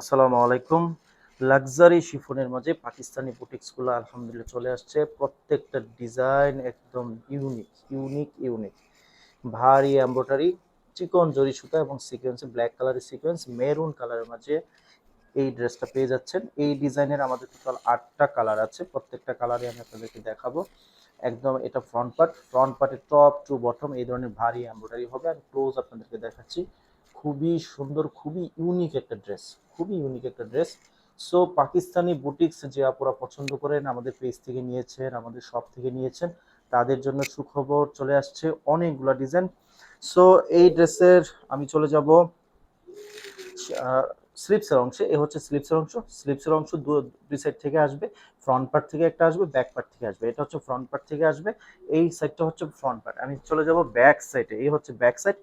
আসসালামু আলাইকুম। লাক্সারি শিফনের মাঝে পাকিস্তানি বুটিক্সগুলো আলহামদুলিল্লাহ চলে আসছে। প্রত্যেকটা ডিজাইন একদম ইউনিক ইউনিক ইউনিক ভারী এমব্রয়ডারি চিকন জরি সুতা এবং সিকোয়েন্সে ব্ল্যাক কালারের সিকোয়েন্স মেরুন কালারের মাঝে এই ড্রেসটা পেয়ে যাচ্ছেন। এই ডিজাইনের আমাদের টোটাল আটটা কালার আছে। প্রত্যেকটা কালারই আমি আপনাদেরকে দেখাবো। একদম এটা ফ্রন্ট পার্ট ফ্রন্ট পার্টের টপ টু বটম এই ধরনের ভারী এমব্রয়ডারি হবে। আমি ক্লোজ আপনাদেরকে দেখাচ্ছি। খুবই সুন্দর, খুবই ইউনিক একটা ড্রেস খুবই ইউনিক একটা ড্রেস সো পাকিস্তানি বুটিক্স যে আপুরা পছন্দ করেন, আমাদের পেজ থেকে নিয়েছেন, আমাদের শপ থেকে নিয়েছেন, তাদের জন্য সুখবর চলে আসছে অনেকগুলো ডিজাইন সো এই ড্রেসের আমি চলে যাব স্লিপসের অংশে, এ হচ্ছে স্লিপসের অংশ। স্লিপসের অংশ দুই সাইড থেকে আসবে ফ্রন্ট পার্ট থেকে একটা আসবে ব্যাক পার্ট থেকে আসবে। এটা হচ্ছে ফ্রন্ট পার্ট থেকে আসবে, এই সাইডটা হচ্ছে ফ্রন্ট পার্ট আমি চলে যাব ব্যাক সাইডে এই হচ্ছে ব্যাক সাইড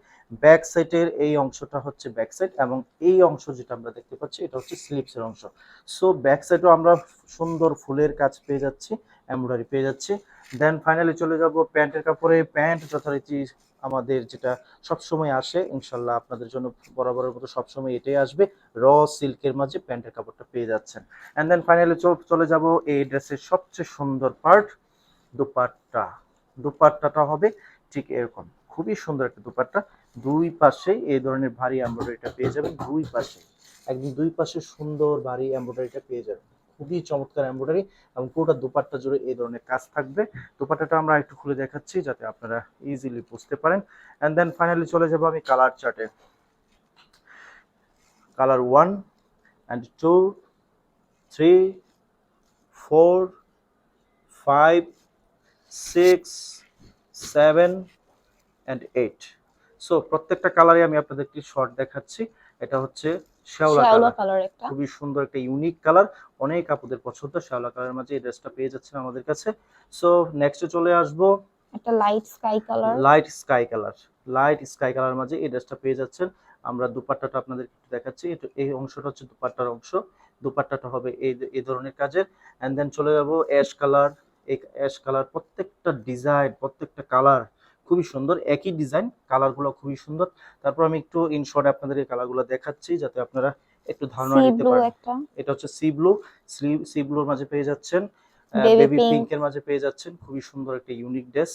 ব্যাক সাইডের এই অংশটা হচ্ছে ব্যাক সাইড এবং এই অংশ যেটা আমরা দেখতে পাচ্ছি, এটা হচ্ছে স্লিপসের অংশ। সো ব্যাক সাইডেও আমরা সুন্দর ফুলের কাজ পেয়ে যাচ্ছি, এমব্রয়ডারি পেয়ে যাচ্ছি। দেন ফাইনালি চলে যাব প্যান্টের কাপড়ে। প্যান্ট যথারীতি আমাদের যেটা সবসময় আসে, ইনশাল্লাহ আপনাদের জন্য বরাবরের মতো সবসময় এটাই আসবে। র সিল্কের মাঝে প্যান্টের কাপড়টা পেয়ে যাচ্ছেন। অ্যান্ড দেন ফাইনালি চলে যাব এই ড্রেসের সবচেয়ে সুন্দর পার্ট দুপাট্টা। দুপাট্টাটা হবে ঠিক এরকম। খুবই সুন্দর একটা দুপাট্টা। দুই পাশেই এই ধরনের ভারী এমব্রয়ডারিটা পেয়ে যাবেন, দুই পাশে একদম দুই পাশে সুন্দর ভারী এমব্রয়ডারিটা পেয়ে যাবেন। খুবই চমৎকার এমব্রয়ডারি এবং পুরোটা দুপাট্টা জুড়ে এই ধরনের কাজ থাকবে। দুপাট্টাটা আমরা একটু খুলে দেখাচ্ছি যাতে আপনারা ইজিলি বুঝতে পারেন। অ্যান্ড দেন ফাইনালি চলে যাব আমি কালার চার্টে colour one and two three four five six seven and eight so প্রত্যেকটা কালারে আমি আপনাদেরকে শর্ট দেখাচ্ছি। এটা হচ্ছে শ্যাওলা কালার একটা। খুবই সুন্দর একটা ইউনিক কালার অনেক আপুদের পছন্দ শ্যাওলা কালারের মাঝে এই ড্রেসটা পেয়ে যাচ্ছেন আমাদের কাছে। সো নেক্সটে চলে আসব। একটা light sky colour light sky colour light sky colour মাঝে এই ড্রেসটা পেয়ে যাচ্ছেন। আমরা দুপাট্টাটা আপনাদের একটু দেখাচ্ছি। এই অংশটা হচ্ছে দুপাট্টার অংশ। দুপাট্টাটা হবে এই এই ধরনের কাজের। অ্যান্ড দেন চলে যাব অ্যাশ কালার এই অ্যাশ কালার প্রত্যেকটা ডিজাইন প্রত্যেকটা কালার খুবই সুন্দর। একই ডিজাইন কালারগুলো খুবই সুন্দর। তারপর আমি একটু ইন শর্ট আপনাদের এই কালারগুলো দেখাচ্ছি যাতে আপনারা একটু ধারণা নিতে পারেন। এটা হচ্ছে সি ব্লু সি ব্লুর মাঝে পেয়ে যাচ্ছেন বেবি pink. পিঙ্কের মাঝে পেয়ে যাচ্ছেন। খুবই সুন্দর একটা ইউনিক ড্রেস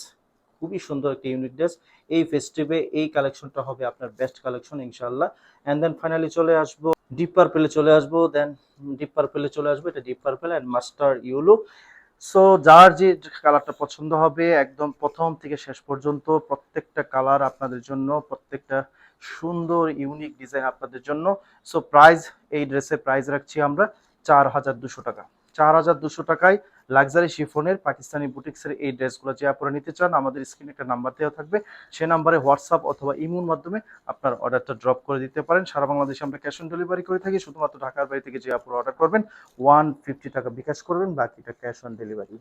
খুবই সুন্দর একটা ইউনিক ড্রেস এই ফেস্টিভে এই কালেকশনটা হবে আপনার বেস্ট কালেকশন ইনশাআল্লাহ। অ্যান্ড দেন ফাইনালি চলে আসব ডিপ পার্পেলে চলে আসব দেন ডিপ পার্পেলে চলে আসব। এটা deep purple and mustard yellow so যার যে কালারটা পছন্দ হবে, একদম প্রথম থেকে শেষ পর্যন্ত প্রত্যেকটা কালার আপনাদের জন্য, প্রত্যেকটা সুন্দর ইউনিক ডিজাইন আপনাদের জন্য। সো প্রাইস এই ড্রেসের প্রাইস রাখছি আমরা চার হাজার দুশো টাকা। চার হাজার দুশো টাকায় লাক্সারি শিফনের পাকিস্তানি বুটিক্সের এই ড্রেসগুলো যে আপনারা নিতে চান, আমাদের স্ক্রিনে একটা নাম্বার দেওয়া থাকবে। সে নাম্বারে হোয়াটসঅ্যাপ অথবা ইমোর মাধ্যমে আপনার অর্ডারটা ড্রপ করে দিতে পারেন। সারা বাংলাদেশে আমরা ক্যাশ অন ডেলিভারি করে থাকি। শুধুমাত্র ঢাকার বাড়ি থেকে যে আপনারা অর্ডার করবেন, ওয়ান ফিফটি টাকা বিকাশ করবেন, বাকিটা ক্যাশ অন ডেলিভারি।